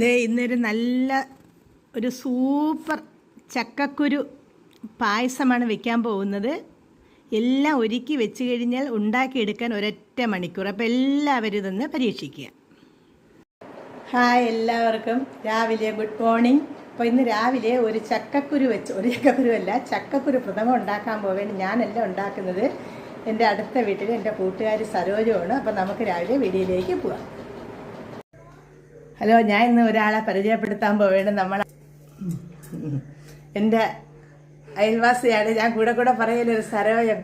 ദേ ഇന്നൊരു നല്ല ഒരു സൂപ്പർ ചക്കക്കുരു പായസമാണ് വെക്കാൻ പോകുന്നത്. എല്ലാം ഒരുക്കി വെച്ച് കഴിഞ്ഞാൽ ഉണ്ടാക്കിയെടുക്കാൻ ഒരൊറ്റ മണിക്കൂർ. അപ്പോൾ എല്ലാവരും ഇതൊന്ന് പരീക്ഷിക്കുക. ഹായ് എല്ലാവർക്കും. രാവിലെ ഗുഡ് മോർണിംഗ്. അപ്പോൾ ഇന്ന് രാവിലെ ഒരു ചക്കക്കുരു വെച്ച് ഒരു ചക്കക്കുരു അല്ല ചക്കക്കുരു പ്രഥമം ഉണ്ടാക്കാൻ പോവേണ്ടി ഞാനല്ല ഉണ്ടാക്കുന്നത്. എന്റെ അടുത്ത വീട്ടിൽ എന്റെ കൂട്ടുകാരി സരോജമാണ് അപ്പോൾ നമുക്ക് രാവിലെ വീടിയിലേക്ക് പോവാം. ഹലോ ഞാൻ ഇന്ന് ഒരാളെ പരിചയപ്പെടുത്താൻ പോവേണ്ട നമ്മൾ എന്റെ അയൽവാസിയാണ്. ഞാൻ കൂടെ കൂടെ പറയലൊരു സരോയം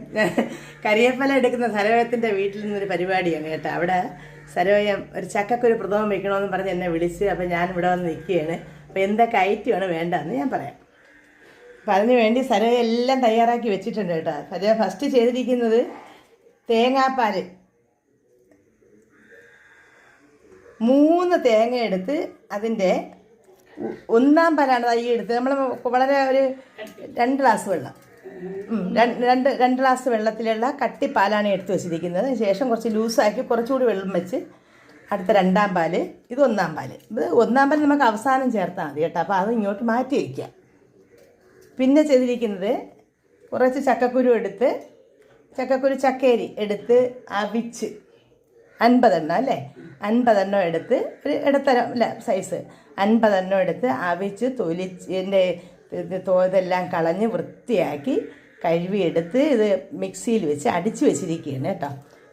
കരിയപ്പല എടുക്കുന്ന സരോയത്തിന്റെ വീട്ടിൽ നിന്നൊരു പരിപാടിയാണ് കേട്ടോ. അവിടെ സരോയം ഒരു ചക്കക്കൊരു പ്രഥമം വെക്കണമെന്ന് പറഞ്ഞ് എന്നെ വിളിച്ച് അപ്പോൾ ഞാൻ ഇവിടെ വന്ന് നിൽക്കുകയാണ്. അപ്പോൾ എന്തൊക്കെ ഐറ്റമാണ് വേണ്ടതെന്ന് ഞാൻ പറയാം. അപ്പം അതിന് വേണ്ടി സരോയം എല്ലാം തയ്യാറാക്കി വെച്ചിട്ടുണ്ട് കേട്ടോ. സരോയ ഫസ്റ്റ് ചെയ്തിരിക്കുന്നത് തേങ്ങാപ്പാൽ മൂന്ന് തേങ്ങ എടുത്ത് അതിന്റെ ഒന്നാം പാലാണ് തൈ എടുത്ത് നമ്മൾ വളരെ ഒരു രണ്ട് ഗ്ലാസ് വെള്ളം. രണ്ട് രണ്ട് ഗ്ലാസ് വെള്ളത്തിലുള്ള കട്ടിപ്പാലാണ് എടുത്ത് വെച്ചിരിക്കുന്നത്. ശേഷം കുറച്ച് ലൂസാക്കി കുറച്ചുകൂടി വെള്ളം വെച്ച് അടുത്ത രണ്ടാം പാൽ ഇത് ഒന്നാം പാൽ. ഇത് ഒന്നാം പാൽ നമുക്ക് അവസാനം ചേർത്താൽ മതി കേട്ടോ. അപ്പോൾ അത് ഇങ്ങോട്ട് മാറ്റി വയ്ക്കുക. പിന്നെ ചെയ്തിരിക്കുന്നത് കുറച്ച് ചക്കക്കുരു എടുത്ത് ചക്കക്കുരു ചക്കേരി എടുത്ത് അവിച്ച് അൻപതെണ്ണം അല്ലേ? അൻപതെണ്ണം എടുത്ത് ഒരു ഇടത്തരം അല്ല സൈസ് അൻപതെണ്ണം എടുത്ത് അവിച്ച് തൊലിച്ച് എന്റെ ഇത് തോതെല്ലാം കളഞ്ഞ് വൃത്തിയാക്കി കഴുകിയെടുത്ത് ഇത് മിക്സിയിൽ വെച്ച് അടിച്ചു വെച്ചിരിക്കുകയാണ് കേട്ടോ.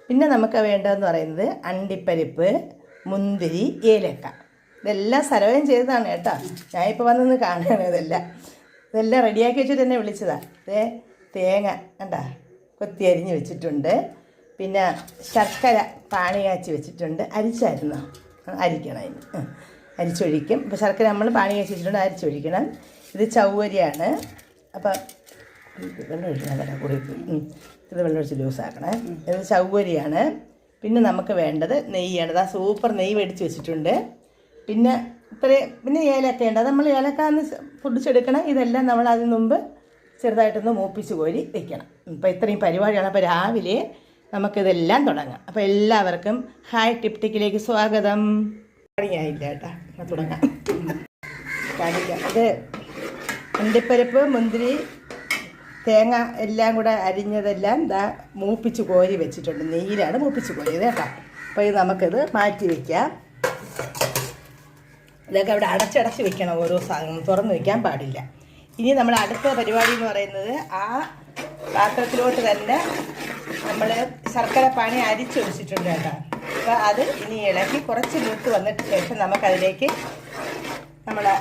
പിന്നെ നമുക്ക് വേണ്ടതെന്ന് പറയുന്നത് അണ്ടിപ്പരിപ്പ് മുന്തിരി ഏലക്ക. ഇതെല്ലാം സരവം ചെയ്തതാണ് കേട്ടോ. ഞാനിപ്പോൾ വന്നൊന്ന് കാണുകയാണ് ഇതെല്ലാം. ഇതെല്ലാം റെഡിയാക്കി വെച്ചിട്ട് തന്നെ വിളിച്ചതാണ് ഇതേ തേങ്ങ കണ്ടാ കൊത്തി അരിഞ്ഞ് വെച്ചിട്ടുണ്ട്. പിന്നെ ശർക്കര പാണി കാച്ചി വെച്ചിട്ടുണ്ട്. അരിച്ചായിരുന്നു. അരിക്കണം അതിന്. അരിച്ചൊഴിക്കും. അപ്പോൾ ശർക്കര നമ്മൾ പാണി കാച്ചി വെച്ചിട്ടുണ്ട്. അരിച്ചൊഴിക്കണം. ഇത് ചൗവരിയാണ് അപ്പം വെള്ളം ഒഴിക്കണം കേട്ടോ ഇത് വെള്ളം ഒഴിച്ച് ലൂസാക്കണേ. ഇത് ചൗവരിയാണ് പിന്നെ നമുക്ക് വേണ്ടത് നെയ്യാണ്. ഇതാ സൂപ്പർ നെയ്യ് മേടിച്ച് വെച്ചിട്ടുണ്ട്. പിന്നെ ഇത്രയും പിന്നെ ഏലക്ക ഉണ്ട് അത് നമ്മൾ ഏലക്കാന്ന് പൊടിച്ചെടുക്കണം ഇതെല്ലാം നമ്മൾ അതിന് മുമ്പ് ചെറുതായിട്ടൊന്ന് മൂപ്പിച്ച് കോരി വെക്കണം. ഇപ്പോൾ ഇത്രയും പരിപാടിയാണ്. അപ്പോൾ രാവിലെ നമുക്കിതെല്ലാം തുടങ്ങാം. അപ്പോൾ എല്ലാവർക്കും ഹായ് ടിപ്റ്റിക്കിലേക്ക് സ്വാഗതം. പണിയായില്ല കേട്ടാ. തുടങ്ങാം. കാണിക്കാം. ഇത് അണ്ടിപ്പരിപ്പ് മുന്തിരി തേങ്ങ എല്ലാം കൂടെ അരിഞ്ഞതെല്ലാം ഇതാ മൂപ്പിച്ച് കോരി വെച്ചിട്ടുണ്ട്. നെയ്യിലാണ് മൂപ്പിച്ച് കോരിയത് കേട്ടോ. അപ്പോൾ ഇത് നമുക്കിത് മാറ്റി വയ്ക്കാം ഇതൊക്കെ അവിടെ അടച്ചടച്ച് വെക്കണം ഓരോ സാധനവും തുറന്ന് വയ്ക്കാൻ പാടില്ല. ഇനി നമ്മൾ അടുത്ത പരിപാടി എന്ന് പറയുന്നത് ആ പാത്രത്തിലോട്ട് തന്നെ നമ്മൾ ശർക്കര പാനി അരിച്ചൊഴിച്ചിട്ടുണ്ട് കേട്ടോ. അപ്പോൾ അത് ഇനി ഇളക്കി കുറച്ച് മൂത്ത് വന്നിട്ട് ശേഷം നമുക്കതിലേക്ക് നമ്മളെ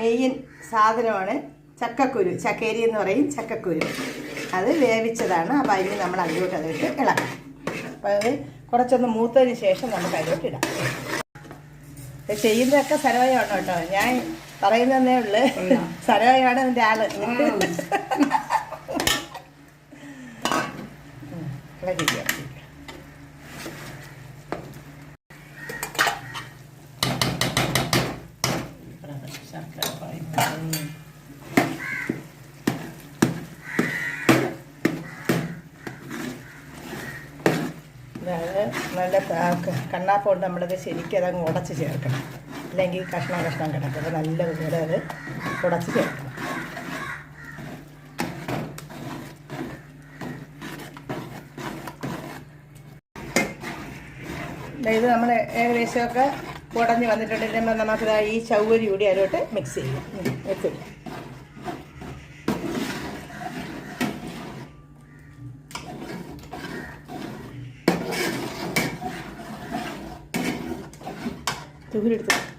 മെയിൻ സാധനമാണ് ചക്കക്കുരു. ചക്കേരി എന്ന് പറയും ചക്കക്കുരു. അത് വേവിച്ചതാണ്. അപ്പോൾ അതിന് നമ്മൾ അതിലോട്ട് അതിട്ട് ഇളക്കാം അപ്പോൾ അത് കുറച്ചൊന്ന് മൂത്തതിന് ശേഷം നമുക്ക് അതിലോട്ട് ഇടാം ചെയ്യുന്നതൊക്കെ സരവയാണ് കേട്ടോ. ഞാൻ പറയുന്നതേ ഉള്ളു. സരവയാണ് എന്റെ ആൾ. ഉം, ഇളക്കിക്കുക. ശർക്കര. അതായത് നല്ല കണ്ണാപ്പോണ്ട് നമ്മളത് ശരിക്കും അതങ്ങ് ഉടച്ച് ചേർക്കണം അല്ലെങ്കിൽ കഷ്ണം കഷ്ണം കിടക്കും നല്ല നല്ലതുപോലെ അത് ഉടച്ച് ചേർക്കണം ദേ ഇത് നമ്മൾ ഏകദേശമൊക്കെ വന്നിട്ടുണ്ട്. വന്നിട്ടുണ്ടെങ്കിൽ നമുക്ക് ഈ ചൗവരി കൂടി അതിലോട്ട് മിക്സ് ചെയ്യാം. മിക്സ് ചെയ്യാം. ചുവരെടുത്ത്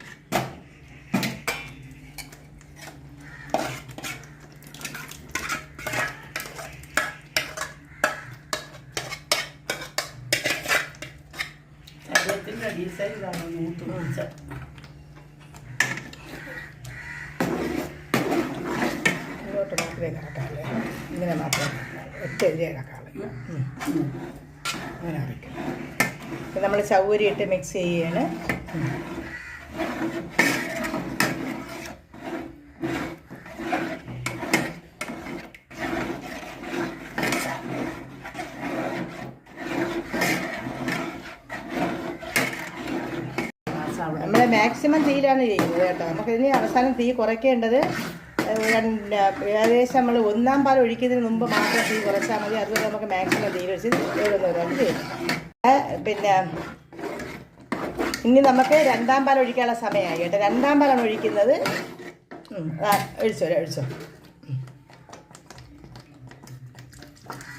ഇങ്ങനെ മാത്രമേ ഒറ്റ കറക്കാളെ അങ്ങനെ നമ്മൾ ചൗരി ഇട്ട് മിക്സ് ചെയ്യാണ് അവിടെ നമ്മൾ മാക്സിമം തീയിലാണ് ചെയ്യുന്നത് കേട്ടോ. നമുക്ക് ഇനി അവസാനം തീ കുറയ്ക്കേണ്ടത് ഏകദേശം നമ്മൾ ഒന്നാം പാൽ ഒഴിക്കുന്നതിന് മുമ്പ് മാത്രം തീ കുറച്ചാൽ മതി. അതുപോലെ നമുക്ക് മാക്സിമം തീ വെച്ച് ഏഹ്, പിന്നെ ഇനി നമുക്ക് രണ്ടാം പാൽ ഒഴിക്കാനുള്ള സമയമായി കേട്ടോ. രണ്ടാം പാലാണ് ഒഴിക്കുന്നത്. ഒഴിച്ചോ ഒഴിച്ചോ.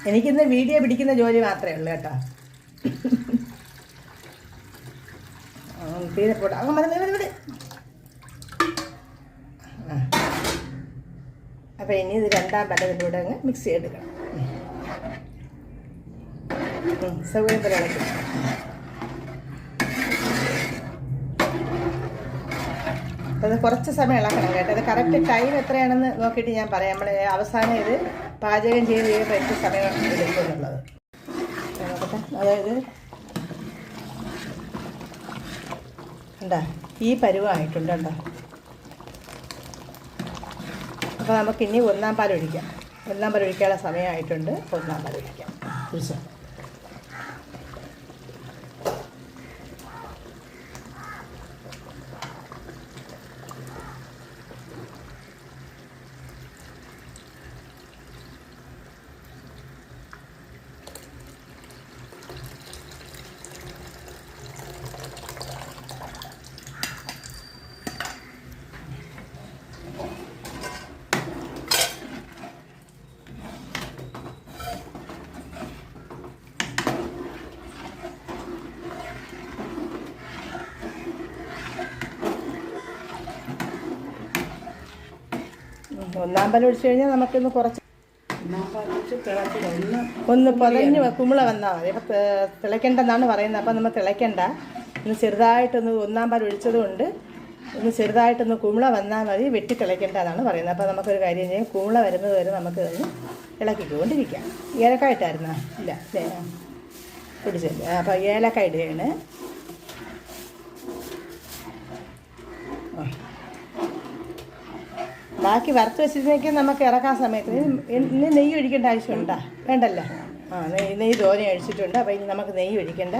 എനിക്കിന്ന് വീഡിയോ പിടിക്കുന്ന ജോലി മാത്രമേ ഉള്ളൂ കേട്ടോ. തീരെ പോട്ടെ അങ്ങ് മതി മതി മതി. അപ്പോൾ ഇനി ഇത് രണ്ടാം പലതിന്റെ കൂടെ അങ്ങ് മിക്സ് ചെയ്തെടുക്കണം. സൗകര്യം പോലെ അത് കുറച്ച് സമയം ഇളക്കണം കേട്ടോ. അത് കറക്റ്റ് ടൈം എത്രയാണെന്ന് നോക്കിയിട്ട് ഞാൻ പറയാം. നമ്മൾ അവസാനം ഇത് പാചകം ചെയ്ത് കഴിയുമ്പോൾ എത്ര സമയം എടുക്കും എന്നുള്ളത് ഞാൻ നോക്കട്ടെ. അതായത് കണ്ടാ? ഈ പരുവമായിട്ടുണ്ട് കേട്ടോ അപ്പോൾ നമുക്കിനി ഒന്നാം പാൽ ഒഴിക്കാം. ഒന്നാം പാൽ ഒഴിക്കാനുള്ള സമയമായിട്ടുണ്ട്. ഒന്നാം പാൽ ഒഴിക്കാം. ഒഴിച്ചോ ഒന്നാം പാൽ ഒഴിച്ചു കഴിഞ്ഞാൽ നമുക്കിന്ന് കുറച്ച് ഒന്നാം പൊതഞ്ഞ് കുമ്പിള വന്നാൽ മതി. അപ്പം തിളയ്ക്കേണ്ടെന്നാണ് പറയുന്നത്. അപ്പം നമ്മൾ തിളയ്ക്കണ്ട. ഒന്ന് ചെറുതായിട്ടൊന്ന് ഒന്നാം പാൽ ഒഴിച്ചത് കൊണ്ട് ഒന്ന് ചെറുതായിട്ടൊന്ന് കുമിള വന്നാൽ മതി. വെട്ടി തിളയ്ക്കേണ്ടതാണ് പറയുന്നത്. അപ്പോൾ നമുക്കൊരു കാര്യം ചെയ്യാം. കുമിള വരുന്നത് വരെ നമുക്ക് ഒന്ന് ഇളക്കിക്കൊണ്ടിരിക്കാം ഏലക്കായിട്ടായിരുന്നോ ഇല്ല. പിടിച്ചില്ല? അപ്പോൾ ഏലക്കായ ഇടുകയാണ് ആ. ബാക്കി വറുത്ത് വെച്ചിരുന്നേക്ക് നമുക്ക് ഇറക്കാൻ സമയത്ത്. ഇനി- നെയ്യ് ഒഴിക്കേണ്ട ആവശ്യമുണ്ടോ? വേണ്ടല്ലോ. ആ നെയ്യ് നെയ്യ് തോനെ ഒഴിച്ചിട്ടുണ്ട്. അപ്പോൾ ഇനി നമുക്ക് നെയ്യ് ഒഴിക്കേണ്ട.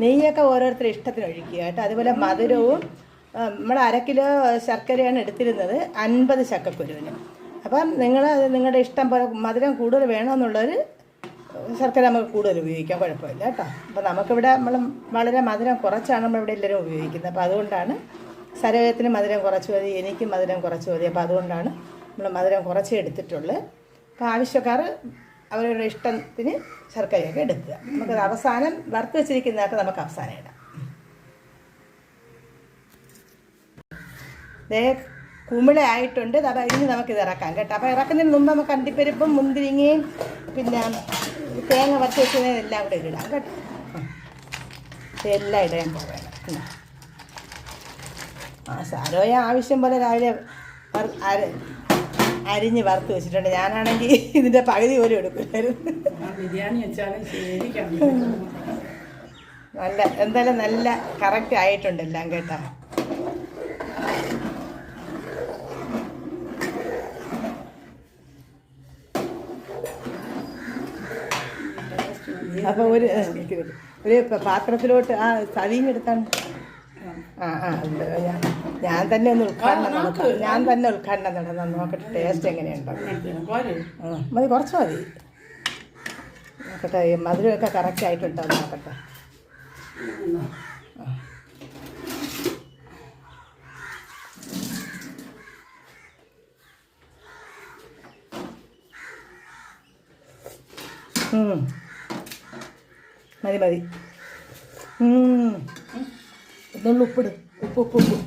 നെയ്യൊക്കെ ഓരോരുത്തരുടെ ഇഷ്ടത്തിന് ഒഴിക്കുക കേട്ടോ. അതുപോലെ മധുരവും നമ്മൾ അര കിലോ ശർക്കരയാണ് എടുത്തിരുന്നത്. അൻപത് ചക്കക്കുരുവിന് അപ്പം നിങ്ങൾ നിങ്ങളുടെ ഇഷ്ടം പോലെ മധുരം കൂടുതൽ വേണമെന്നുള്ളവർ ശർക്കര നമുക്ക് കൂടുതൽ ഉപയോഗിക്കാം. കുഴപ്പമില്ല കേട്ടോ. അപ്പോൾ നമുക്കിവിടെ നമ്മൾ വളരെ മധുരം കുറച്ചാണ് നമ്മളിവിടെ എല്ലാവരും ഉപയോഗിക്കുന്നത്. അപ്പോൾ അതുകൊണ്ടാണ് ശരീരത്തിന് മധുരം കുറച്ച് മതി എനിക്കും മധുരം കുറച്ച് മതി. അപ്പോൾ അതുകൊണ്ടാണ് നമ്മൾ മധുരം കുറച്ചേ എടുത്തിട്ടുള്ളത് അപ്പോൾ ആവശ്യക്കാർ അവരുടെ ഇഷ്ടത്തിന് ശർക്കരയൊക്കെ എടുക്കുക. നമുക്കത് അവസാനം വറുത്ത് വെച്ചിരിക്കുന്നതൊക്കെ നമുക്ക് അവസാനം ഇടാം. ദേ കുമിള ആയിട്ടുണ്ട്. അപ്പോൾ ഇനി നമുക്കിത് ഇറക്കാം കേട്ടോ. അപ്പോൾ ഇറക്കുന്നതിന് മുമ്പ് നമുക്ക് അണ്ടിപ്പരിപ്പും മുന്തിരിങ്ങയും പിന്നെ തേങ്ങ വറുത്ത് വെച്ചതെല്ലാം കൂടെ ഇടാം കേട്ടോ. എല്ലാം പോവേണം. ഉം. ആ സാരോയ ആവശ്യം പോലെ രാവിലെ അരിഞ്ഞ് വറുത്ത് വെച്ചിട്ടുണ്ട്. ഞാനാണെങ്കിൽ ഇതിന്റെ പകുതി പോലും എടുക്കില്ലായിരുന്നു. ആ ബിരിയാണി നല്ല എന്തായാലും നല്ല കറക്റ്റ് ആയിട്ടുണ്ട് എല്ലാം കേട്ടോ. അപ്പോൾ ഒരു ഒരു- പാത്രത്തിലോട്ട് ആ സതീഞ്ഞെടുത്താണ് ആ ആ ഉണ്ട്. ഞാൻ ഞാൻ തന്നെ ഒന്ന് ഉദ്ഘാടനം നടത്താം ഞാൻ തന്നെ ഉദ്ഘാടനം നടത്താം നോക്കട്ടെ ടേസ്റ്റ് എങ്ങനെയുണ്ടോ? മതി കുറച്ച് മതി. നോക്കട്ടെ മധുരമൊക്കെ കറക്റ്റ് ആയിട്ടുണ്ടോ നോക്കട്ടെ. മതി മതി. ഇതൊന്ന് ഉപ്പിട്. ഉപ്പ് ഉപ്പ്.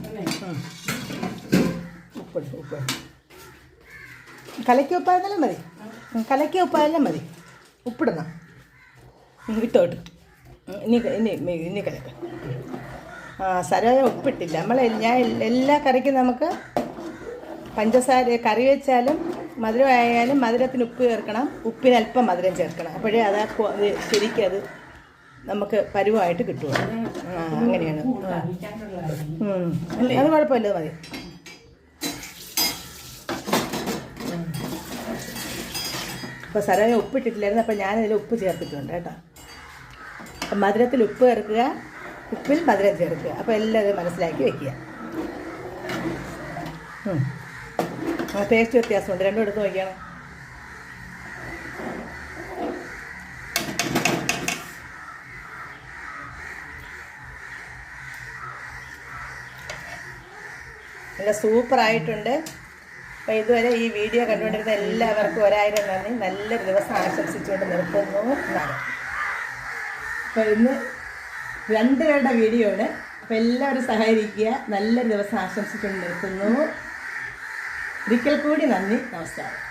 കലക്കി ഉപ്പായിരുന്നാലും മതി. കലക്കി ഉപ്പായാലും മതി. ഉപ്പിടണം. ഇട്ടോട്ട് ഇനി ഇനി ഇനി- കലക്ക. ആ സരോജ ഉപ്പിട്ടില്ല. നമ്മൾ ഞാൻ എല്ലാ കറിക്കും നമുക്ക് പഞ്ചസാര കറി വെച്ചാലും മധുരമായാലും മധുരത്തിന് ഉപ്പ് ചേർക്കണം. ഉപ്പിന് അല്പം മധുരം ചേർക്കണം. അപ്പോഴേ അത് ശരിക്കും അത് നമുക്ക് പരുവമായിട്ട് കിട്ടും അങ്ങനെയാണ്. അത് കുഴപ്പമില്ല മതി. അപ്പോൾ സരോജ ഉപ്പിട്ടിട്ടില്ലായിരുന്നു. അപ്പോൾ ഞാനതിൽ ഉപ്പ് ചേർത്തിട്ടുണ്ട് കേട്ടോ. അപ്പം മധുരത്തിൽ ഉപ്പ് ചേർക്കുക ഉപ്പിൽ മധുരം ചേർക്കുക. അപ്പോൾ എല്ലാം ഇത് മനസ്സിലാക്കി വെക്കുക. ടേസ്റ്റ് വ്യത്യാസമുണ്ട്. രണ്ടും എടുത്ത് നോക്കിയാണ്? നല്ല സൂപ്പറായിട്ടുണ്ട്. അപ്പോൾ ഇതുവരെ ഈ വീഡിയോ കണ്ടുകൊണ്ടിരുന്ന എല്ലാവർക്കും ഒരായിരം നന്ദി. നല്ലൊരു ദിവസം ആശംസിച്ചുകൊണ്ട് നിർത്തുന്നു. എന്നാണ് അപ്പോൾ ഇന്ന് രണ്ടുപേരുടെ വീഡിയോ ആണ്. അപ്പോൾ എല്ലാവരും സഹകരിക്കുക. നല്ലൊരു ദിവസം ആശംസിച്ചുകൊണ്ട് നിർത്തുന്നു. ഒരിക്കൽ കൂടി നന്ദി. നമസ്കാരം.